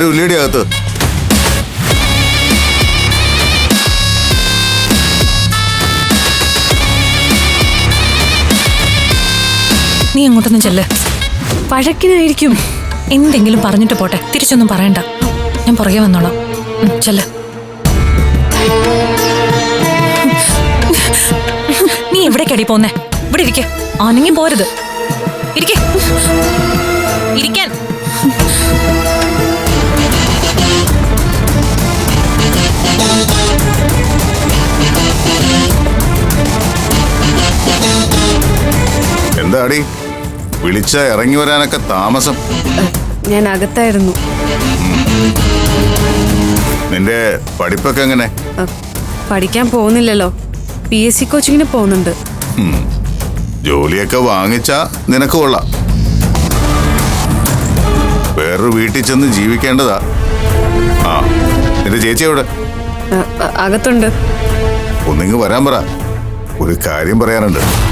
ആരും ഇല്ലേടി അകത്ത്. നീ അങ്ങോട്ടൊന്നും ചെല്ല്. പഴക്കിനായിരിക്കും എന്തെങ്കിലും പറഞ്ഞിട്ട് പോട്ടെ. തിരിച്ചൊന്നും പറയണ്ട. ഞാൻ പുറകെ വന്നോളാം. ചെല്ല്. നീ എവിടേക്കടി പോന്നേ? ഇവിടെ ഇരിക്കെ. അനങ്ങി പോരുത്. ഇരിക്കെ. ഇരിക്കാൻ. എന്താടി? വിളിച്ച ഇറങ്ങി വരാനൊക്കെ താമസം. ഞാൻ അകത്തായിരുന്നു. നിന്റെ പഠിപ്പൊക്കെ എങ്ങനെ? പഠിക്കാൻ പോകുന്നില്ലല്ലോ. പി എസ് സി കോച്ചിങ്ങിന് പോകുന്നുണ്ട്. ഉം. ജോലിയൊക്കെ വാങ്ങിച്ചാ നിനക്ക് കൊള്ളാം. വേറൊരു വീട്ടിൽ ചെന്ന് ജീവിക്കേണ്ടതാ. ആ നിന്റെ ചേച്ചി എവിടെ? അകത്തുണ്ട്. ഒന്നിങ്ങ് വരാൻ പറ. ഒരു കാര്യം പറയാനുണ്ട്.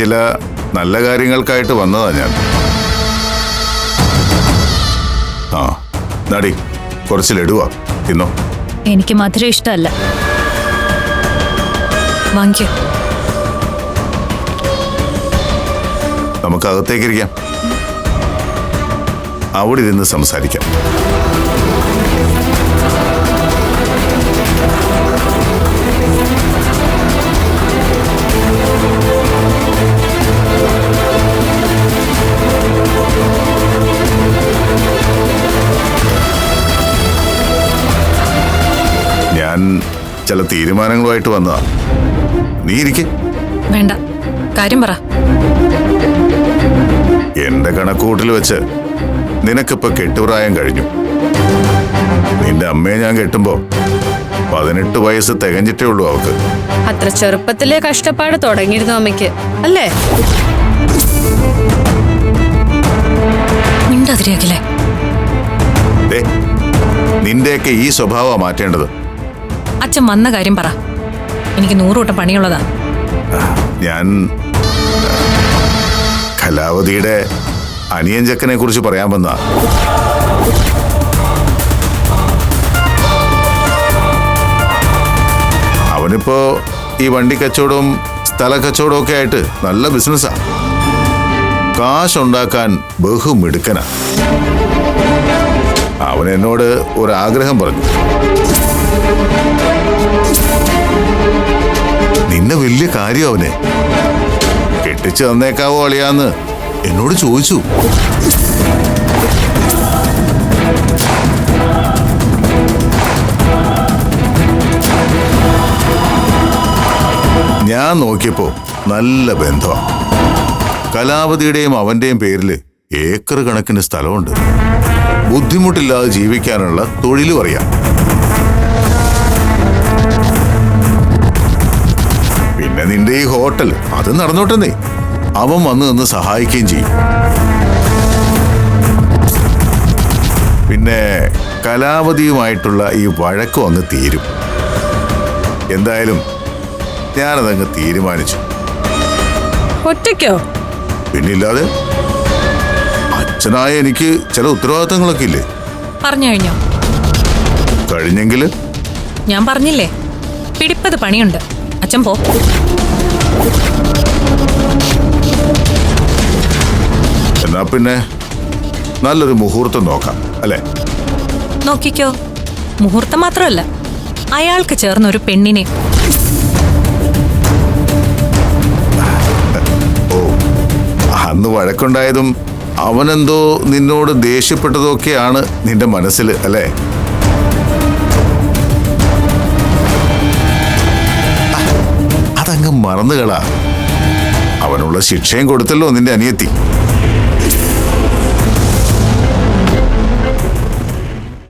ചില നല്ല കാര്യങ്ങൾക്കായിട്ട് വന്നതാ ഞാൻ. ആ നടി കുറച്ച് ലഡുവാ തിന്നോ. എനിക്ക് മധുരം ഇഷ്ടമല്ല. വാങ്ങിക്കോ. നമുക്ക് അകത്തേക്കിരിക്കാം അവിടെ ഇരുന്ന് സംസാരിക്കാം. ഞാൻ ചില തീരുമാനങ്ങളുമായിട്ട് വന്നതാ. നീ ഇരിക്കേ. വേണ്ട. കാര്യം പറ. എന്റെ കണക്കൂട്ടിൽ വെച്ച് നിനക്കിപ്പോ കെട്ടുപ്രായം കഴിഞ്ഞു. നിന്റെ അമ്മയെ ഞാൻ കെട്ടുമ്പോ പതിനെട്ട് വയസ്സ് തികഞ്ഞിട്ടേ ഉള്ളൂ അവക്ക്. അത്ര ചെറുപ്പത്തിലെ കഷ്ടപ്പാട് തുടങ്ങിയിരുന്നു അമ്മയ്ക്ക് അല്ലേ? നിന്റെ ദേ നിന്റെയൊക്കെ ഈ സ്വഭാവമാണ് മാറ്റേണ്ടത്. അച്ഛൻ വന്ന കാര്യം പറ. എനിക്ക് നൂറുകൂട്ടം പണിയുള്ളതാ. ഞാൻ കലാവതിയുടെ അനിയൻ ചക്കനെ കുറിച്ച് പറയാൻ വന്ന അവനിപ്പോ ഈ വണ്ടി കച്ചവടവും സ്ഥല കച്ചവടവും ഒക്കെ ആയിട്ട് നല്ല ബിസിനസ്സാ. കാശുണ്ടാക്കാൻ ബഹുമിടുക്കനാ. അവൻ എന്നോട് ഒരാഗ്രഹം പറഞ്ഞു. നിന്നെ വലിയ കാര്യം അവനെ. കെട്ടിച്ചു തന്നേക്കാവോ അളിയാന്ന് എന്നോട് ചോദിച്ചു. ഞാൻ നോക്കിയപ്പോ നല്ല ബന്ധമാണ് കലാപതിയുടെയും അവന്റെയും പേരിൽ ഏക്കർ കണക്കിന് സ്ഥലമുണ്ട്. ബുദ്ധിമുട്ടില്ലാതെ ജീവിക്കാനുള്ള തൊഴിലും അറിയാം. ഹോട്ടൽ. അത് നടന്നോട്ടെന്നേ. അവൻ വന്ന് നിന്ന് സഹായിക്കുകയും ചെയ്യും. പിന്നെ കലാപതിയുമായിട്ടുള്ള ഈ വഴക്കും അങ്ങ് തീരും. എന്തായാലും ഞാനതങ്ങ് തീരുമാനിച്ചു. ഒറ്റയ്ക്കോ? പിന്നില്ലാതെ അച്ഛനായ എനിക്ക് ചില ഉത്തരവാദിത്തങ്ങളൊക്കെ ഇല്ലേ? പറഞ്ഞു കഴിഞ്ഞോ? കഴിഞ്ഞെങ്കിൽ ഞാൻ പറഞ്ഞില്ലേ? പിടിപ്പത് പണിയുണ്ട്. അച്ഛൻ പോ എന്നാ പിന്നെ നല്ലൊരു മുഹൂർത്തം നോക്കാം അല്ലേ? നോക്കിക്കോ. മുഹൂർത്തം മാത്രമല്ല അയാൾക്ക് ചേർന്ന ഒരു പെണ്ണിനെ. ഓ അന്ന് വഴക്കുണ്ടായതും അവനെന്തോ നിന്നോട് ദേഷ്യപ്പെട്ടതൊക്കെയാണ് നിന്റെ മനസ്സിൽ അല്ലേ? അതങ്ങ് മറന്നുകളാ. അവനുള്ള ശിക്ഷയും കൊടുത്തല്ലോ നിന്റെ അനിയത്തി.